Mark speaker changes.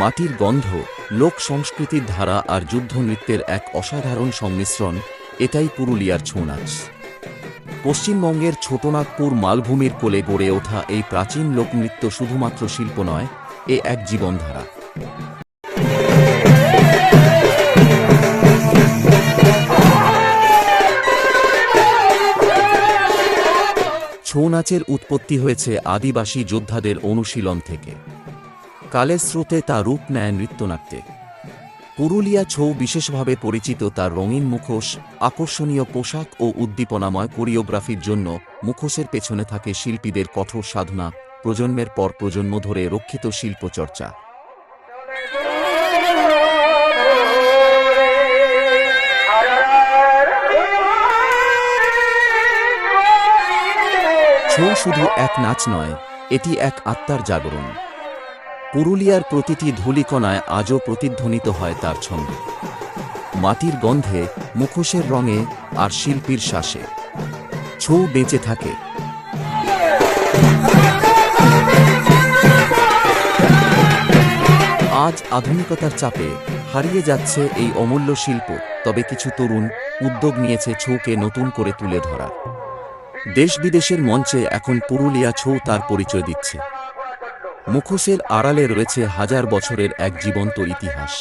Speaker 1: মাটির গন্ধ, লোক সংস্কৃতির ধারা আর যুদ্ধ নৃত্যের এক অসাধারণ সংমিশ্রণ, এটাই পুরুলিয়ার ছৌ নাচ। পশ্চিমবঙ্গের ছোটনাগপুর মালভূমির কোলে গড়ে ওঠা এই প্রাচীন লোকনৃত্য শুধুমাত্র শিল্প নয়, এ এক জীবনধারা। ছৌ নাচের উৎপত্তি হয়েছে আদিবাসী যোদ্ধাদের অনুশীলন থেকে। কালের স্রোতে তা রূপ নেয় নৃত্যনাট্যে। পুরুলিয়া ছৌ বিশেষভাবে পরিচিত তার রঙিন মুখোশ, আকর্ষণীয় পোশাক ও উদ্দীপনাময় কোরিওগ্রাফির জন্য মুখোশের পেছনে থাকে শিল্পীদের কঠোর সাধনা, প্রজন্মের পর প্রজন্ম ধরে রক্ষিত শিল্পচর্চা। ছৌ শুধু এক নাচ নয়, এটি এক আত্মার জাগরণ। পুরুলিয়ার প্রতিটি ধূলিকণায় আজও প্রতিধ্বনিত হয় তার ছন্দ। মাটির গন্ধে, মুখোশের রঙে, আর শিল্পীর শ্বাসে। ছৌ বেঁচে থাকে। আজ আধুনিকতার চাপে হারিয়ে যাচ্ছে এই অমূল্য শিল্প, তবে কিছু তরুণ উদ্যোগ নিয়েছে ছৌকে নতুন করে তুলে ধরার। দেশ বিদেশের মঞ্চে এখন পুরুলিয়া ছৌ তার পরিচয় দিচ্ছে। মুখোশের আড়ালে রয়েছে হাজার বছরের এক জীবন্ত ইতিহাস।